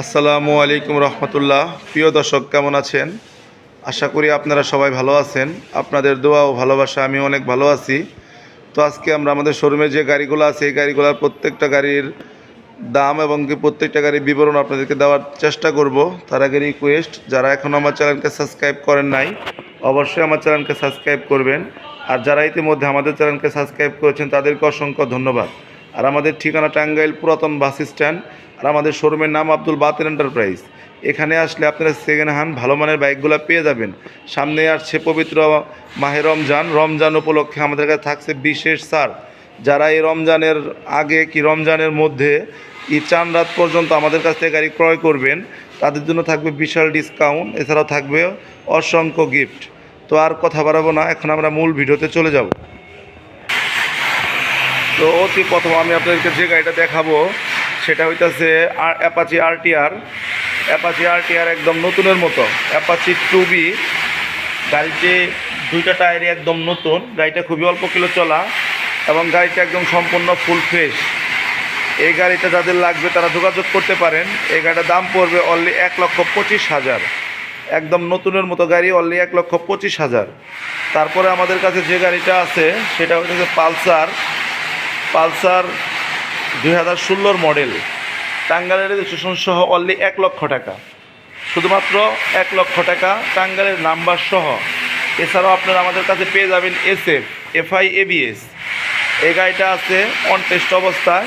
আসসালামু আলাইকুম রহমতুল্লাহ। প্রিয় দর্শক, কেমন আছেন? আশা করি আপনারা সবাই ভালো আছেন। আপনাদের দোয়া ও ভালোবাসা আমি অনেক ভালো আছি। তো আজকে আমরা আমাদের শোরুমে যে গাড়িগুলো আছে, এই গাড়িগুলোর প্রত্যেকটা গাড়ির দাম এবং কি প্রত্যেকটা গাড়ির বিবরণ আপনাদেরকে দেওয়ার চেষ্টা করব। তার আগে রিকোয়েস্ট যারা এখনও আমার চ্যানেলকে সাবস্ক্রাইব করেন নাই, অবশ্যই আমার চ্যানেলকে সাবস্ক্রাইব করবেন। আর যারা ইতিমধ্যে আমাদের চ্যানেলকে সাবস্ক্রাইব করেছেন, তাদেরকে অসংখ্য ধন্যবাদ। আর আমাদের ঠিকানা টাঙ্গাইল পুরাতন বাস স্ট্যান্ড, আর আমাদের শোরুমের নাম আব্দুল বাতের এন্টারপ্রাইজ। এখানে আসলে আপনারা সেকেন্ড হ্যান্ড ভালো মানের বাইকগুলো পেয়ে যাবেন। সামনে আসছে পবিত্র মাহে রমজান। রমজান উপলক্ষে আমাদের কাছে থাকছে বিশেষ সার যারা এই রমজানের আগে কি রমজানের মধ্যে এই চান রাত পর্যন্ত আমাদের কাছ থেকে গাড়ি ক্রয় করবেন, তাদের জন্য থাকবে বিশাল ডিসকাউন্ট এছাড়াও থাকবে অসংখ্য গিফট তো আর কথা বাড়াবো না, এখন আমরা মূল ভিডিওতে চলে যাব। তো অতি প্রথম আমি আপনাদেরকে যে গাড়িটা দেখাবো, সেটা হইতাছে আর অ্যাপাচি আরটিআর অ্যাপাচি আরটিআর একদম নতুনের মতো। অ্যাপাচি টু বি গাড়িটি দুইটা টায়ারই একদম নতুন। গাড়িটা খুবই অল্প কিলো চলা এবং গাড়িটা একদম সম্পূর্ণ ফুল ফ্রেশ এই গাড়িটা যাদের লাগবে তারা যোগাযোগ করতে পারেন। এই গাড়িটার দাম পড়বে অনলি এক লক্ষ পঁচিশ হাজার। একদম নতুনের মতো গাড়ি অনলি এক লক্ষ পঁচিশ হাজার। তারপরে আমাদের কাছে যে গাড়িটা আছে, সেটা হচ্ছে পালসার। পালসার দুই হাজার ষোলোর মডেল। টাঙ্গালের রেজিস্ট্রেশন সহ অনলি এক লক্ষ টাকা। শুধুমাত্র এক লক্ষ টাকা টাঙ্গালের নাম্বার সহ। এছাড়াও আপনারা আমাদের কাছে পেয়ে যাবেন এস এফ এফআই এবিএস এই গাড়িটা আছে অন টেস্ট অবস্থায়।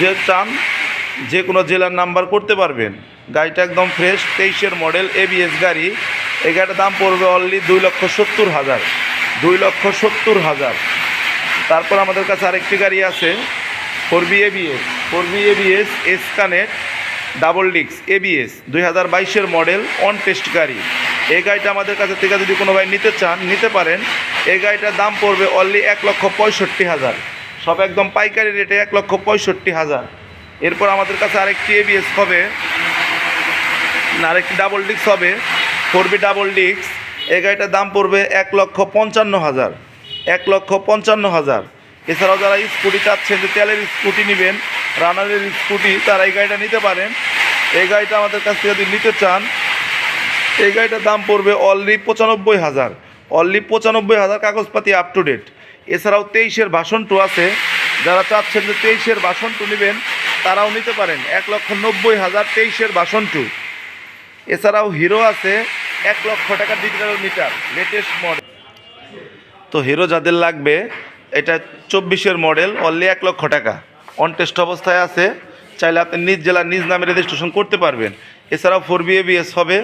যে চান যে কোনো জেলার নাম্বার করতে পারবেন। গাড়িটা একদম ফ্রেশ তেইশের মডেল এবিএস গাড়ি। এই গাড়িটার দাম পড়বে অনলি দুই লক্ষ সত্তর হাজার। দুই লক্ষ সত্তর হাজার। তারপর আমাদের কাছে আরেকটি গাড়ি আছে, four V ABS four V ABS S connect double ডিক্স এবিএস দুই হাজার বাইশের মডেল অন টেস্ট গাড়ি। এই গাড়িটা আমাদের কাছে থেকে যদি কোনো ভাই নিতে চান, নিতে পারেন। এই গাড়িটার দাম পড়বে অনলি এক লক্ষ পঁয়ষট্টি হাজার। সব একদম পাইকারি রেটে এক লক্ষ পঁয়ষট্টি হাজার। এরপর আমাদের কাছে আরেকটি এবিএস হবে। আরেকটি ডাবল ডিক্স হবে। ফোর বি ডাবল ডিক্স এই গাড়িটার দাম পড়বে এক লক্ষ পঞ্চান্ন হাজার। এক লক্ষ পঞ্চান্ন হাজার। এছাড়াও যারা স্কুটি চাচ্ছেন যে তেলের স্কুটি নেবেন, রানারের স্কুটি, তারা এই গাড়িটা নিতে পারেন। এই গাড়িটা আমাদের কাছ থেকে যদি নিতে চান, এই গাড়িটার দাম পড়বে অনলি পঁচানব্বই হাজার। অনলি পঁচানব্বই হাজার কাগজপাতি আপ টু ডেট এছাড়াও তেইশের ভাষণ টু আছে। যারা চাচ্ছেন যে তেইশের ভাষণ টু নেবেন, তারাও নিতে পারেন। এক লক্ষ নব্বই হাজার তেইশের ভাষণ টু এছাড়াও হিরো আছে, এক লক্ষ টাকা ডিজিটাল মিটার লেটেস্ট মডেল তো হিরো যাদের লাগবে, এটা চব্বিশের মডেল অনলি এক লক্ষ টাকা। অন টেস্ট অবস্থায় আছে, চাইলে আপনি নিজ জেলার নিজ নামে রেজিস্ট্রেশন করতে পারবেন। এছাড়াও ফোর বি এবিএস হবে।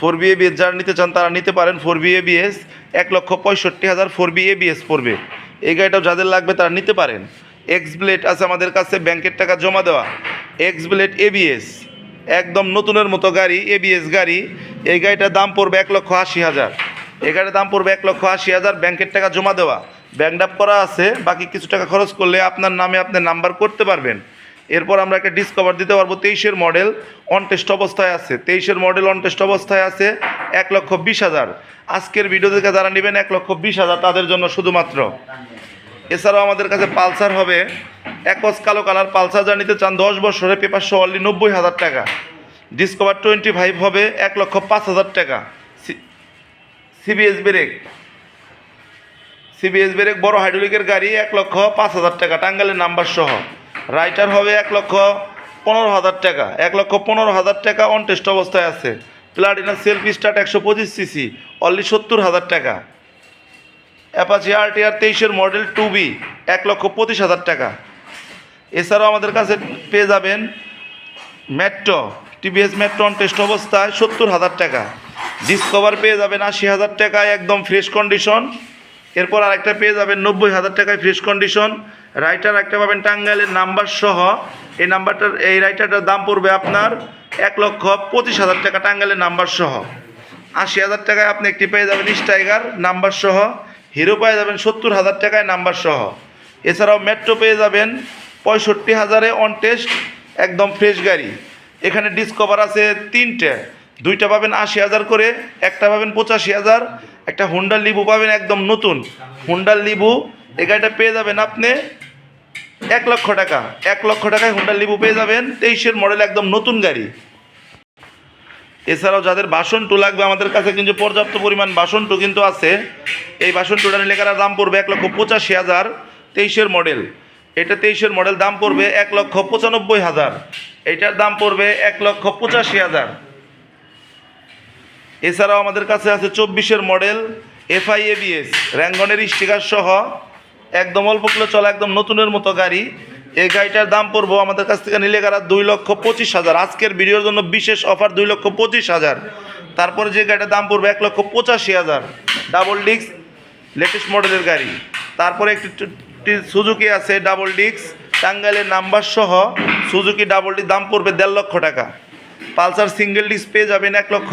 ফোর বি এবিএস যারা নিতে চান, তারা নিতে পারেন। ফোর বি এবিএস এক লক্ষ পঁয়ষট্টি হাজার ফোর বি এবিএস পড়বে। এই গাড়িটাও যাদের লাগবে, তারা নিতে পারেন। এক্স ব্লেড আছে আমাদের কাছে, ব্যাংকের টাকা জমা দেওয়া। এক্স ব্লেড এবিএস একদম নতুনের মতো গাড়ি এবিএস গাড়ি। এই গাড়িটার দাম পড়বে এক লক্ষ আশি হাজার। গাড়ির দাম পড়বে এক লক্ষ আশি হাজার। ব্যাংকের টাকা জমা দেওয়া। ব্যাংক ডাপ করা আছে, বাকি কিছু টাকা খরচ করলে আপনার নামে আপনি নাম্বার করতে পারবেন। এরপর আমরা একটা ডিসকভার দিতে পারব, তেইশের মডেল অন টেস্ট অবস্থায় আছে। তেইশের মডেল অন টেস্ট অবস্থায় আছে এক লক্ষ বিশ হাজার। আজকের ভিডিও থেকে যারা নেবেন, এক লক্ষ বিশ হাজার তাদের জন্য শুধুমাত্র। এছাড়াও আমাদের কাছে পালসার হবে। একস কালো কালার পালসার যা নিতে চান, দশ বছরে পেপার সহ অনলি নব্বই হাজার টাকা। ডিসকভার টোয়েন্টি ফাইভ হবে, এক লক্ষ পাঁচ হাজার টাকা। CBS brake. সিবিএস ব্রেক, বড় হাইড্রোলিকের গাড়ি, এক লক্ষ পাঁচ হাজার টাকা। টাঙ্গালের নাম্বার সহ। রাইটার হবে এক লক্ষ পনেরো হাজার টাকা। এক লক্ষ পনেরো হাজার টাকা অন টেস্ট অবস্থায় আছে। প্লাটিনা সেলফ স্টার্ট একশো পঁচিশ সিসি অনলি সত্তর হাজার টাকা। অ্যাপাচি আরটিআর তেইশের মডেল টু বি এক লক্ষ পঁচিশ হাজার টাকা। এছাড়াও আমাদের কাছে পেয়ে যাবেন Metro TVS Metro on test অবস্থায় সত্তর হাজার টাকা। ডিসকভার পেয়ে যাবেন আশি হাজার টাকায় একদম ফ্রেশ কন্ডিশন এরপর আরেকটা পেয়ে যাবেন নব্বই হাজার টাকায় ফ্রেশ কন্ডিশন রাইটার একটা পাবেন টাঙ্গাইলের নাম্বার সহ। এই নাম্বারটার এই রাইটারটার দাম পড়বে আপনার এক লক্ষ পঁচিশ হাজার টাকা টাঙ্গাইলের নাম্বার সহ। আশি হাজার টাকায় আপনি একটি পেয়ে যাবেন স্টাইগার নাম্বার সহ। হিরো পেয়ে যাবেন সত্তর হাজার টাকায় নাম্বার সহ। এছাড়াও মেট্রো পেয়ে যাবেন পঁয়ষট্টি হাজারে অন টেস্ট একদম ফ্রেশ গাড়ি। এখানে ডিসকভার আছে তিনটে। দুইটা পাবেন আশি হাজার করে, একটা পাবেন পঁচাশি হাজার, একটা হুন্ডার লিবু পাবেন একদম নতুন। হুন্ডার লিবু এই গাড়িটা পেয়ে যাবেন আপনি এক লক্ষ টাকা। এক লক্ষ টাকায় হুন্ডার লিবু পেয়ে যাবেন, তেইশের মডেল একদম নতুন গাড়ি। এছাড়াও যাদের বাসন টু লাগবে, আমাদের কাছে কিন্তু পর্যাপ্ত পরিমাণ বাসন টু কিন্তু আছে। এই বাসন টুটা কারার দাম পড়বে এক লক্ষ পঁচাশি হাজার, তেইশের মডেল এটা তেইশের মডেল দাম পড়বে এক লক্ষ পঁচানব্বই হাজার। এটার দাম পড়বে এক লক্ষ পঁচাশি হাজার। এছাড়াও আমাদের কাছে আছে চব্বিশের মডেল এফআই এবিএস র্যাঙ্গনের স্টিকার সহ একদম অল্প কিলো চলা একদম নতুনের মতো গাড়ি। এই গাড়িটার দাম পড়ব আমাদের কাছ থেকে নিলে গাড়া দুই লক্ষ পঁচিশ হাজার। আজকের ভিডিওর জন্য বিশেষ অফার দুই লক্ষ পঁচিশ হাজার। তারপরে যে গাড়িটার দাম পড়বে এক লক্ষ পঁচাশি হাজার। ডাবল ডিস্ক লেটেস্ট মডেলের গাড়ি। তারপরে একটি সুজুকি আছে ডাবল ডিস্ক, টাঙ্গাইলের নাম্বার সহ সুজুকি ডাবল ডিস্ক দাম পড়বে দেড় লক্ষ টাকা। পালসার সিঙ্গেল ডিস্ক পেয়ে যাবেন এক লক্ষ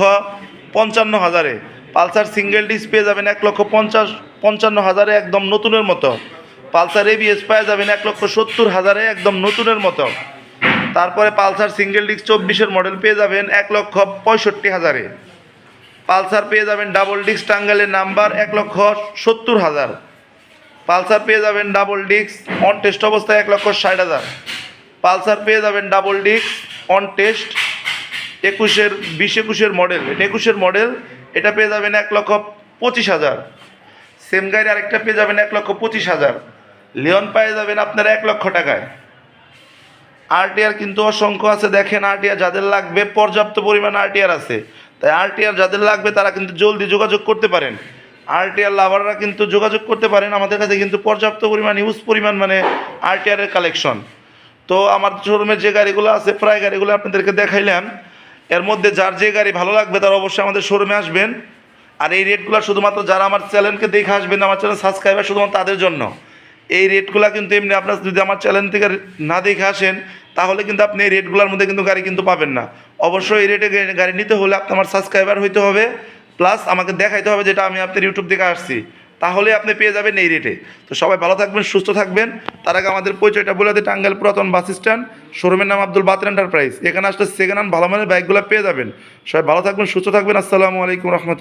পঞ্চান্ন হাজারে। পালসার সিঙ্গেল ডিস্ক পেয়ে যাবেন এক লক্ষ পঞ্চাশ, পঞ্চান্ন হাজারে একদম নতুনের মতো। পালসার এবিএস পেয়ে যাবেন এক লক্ষ সত্তর হাজারে একদম নতুনের মতো। তারপরে পালসার সিঙ্গেল ডিস্ক চব্বিশের মডেল পেয়ে যাবেন এক লক্ষ পঁয়ষট্টি হাজারে। পালসার পেয়ে যাবেন ডাবল ডিস্ক টাঙ্গাইলের নাম্বার এক লক্ষ সত্তর হাজার। পালসার পেয়ে যাবেন ডাবল ডিস্ক অন টেস্ট অবস্থায় এক লক্ষ ষাট হাজার। পালসার পেয়ে যাবেন ডাবল ডিস্ক অন টেস্ট একুশের, বিশ একুশের মডেল এটা একুশের মডেল এটা পেয়ে যাবেন এক লক্ষ পঁচিশ হাজার। সেম গাড়ি আরেকটা পেয়ে যাবেন এক লক্ষ পঁচিশ হাজার। লিওন পেয়ে যাবেন আপনারা এক লক্ষ টাকায়। আরটিআর কিন্তু অসংখ্য আছে, দেখেন আরটিআর যাদের লাগবে, পর্যাপ্ত পরিমাণ আরটিআর আছে। তাই আরটিআর যাদের লাগবে, তারা কিন্তু জলদি যোগাযোগ করতে পারেন। আরটিআর লাভাররা কিন্তু যোগাযোগ করতে পারেন, আমাদের কাছে কিন্তু পর্যাপ্ত পরিমাণ ইউজ পরিমাণ মানে আরটিআরের কালেকশন তো আমার শোরুমে যে গাড়িগুলো আছে, প্রায় গাড়িগুলো আপনাদেরকে দেখাইলাম। এর মধ্যে যার যে গাড়ি ভালো লাগবে তারা অবশ্যই আমাদের শোরুমে আসবেন। আর এই রেটগুলো শুধুমাত্র যারা আমার চ্যানেলকে দেখে আসবেন আমার চ্যানেল সাবস্ক্রাইবার শুধুমাত্র তাদের জন্য। এই রেটগুলো কিন্তু এমনি আপনার যদি আমার চ্যানেল থেকে না দেখে আসেন, তাহলে কিন্তু আপনি এই রেটগুলোর মধ্যে কিন্তু গাড়ি কিন্তু পাবেন না। অবশ্যই এই রেটে গাড়ি নিতে হলে আপনার সাবস্ক্রাইবার হইতে হবে প্লাস আমাকে দেখাইতে হবে যেটা আমি আপনার ইউটিউব থেকে আসছি। তাহলে আপনি পেয়ে যাবেন এই রেটে তো সবাই ভালো থাকবেন, সুস্থ থাকবেন। তার আগে আমাদের পরিচয়টা বলে দিই, টাঙ্গাইল পুরাতন বাস স্ট্যান্ড, শোরুমের নাম আব্দুল বাতের এন্টারপ্রাইজ এখানে আসলে সেকেন্ড হ্যান্ড ভালো মানের বাইকগুলো পেয়ে যাবেন। সবাই ভালো থাকবেন, সুস্থ থাকবেন। আসসালামু আলাইকুম রহমতুল্লাহ।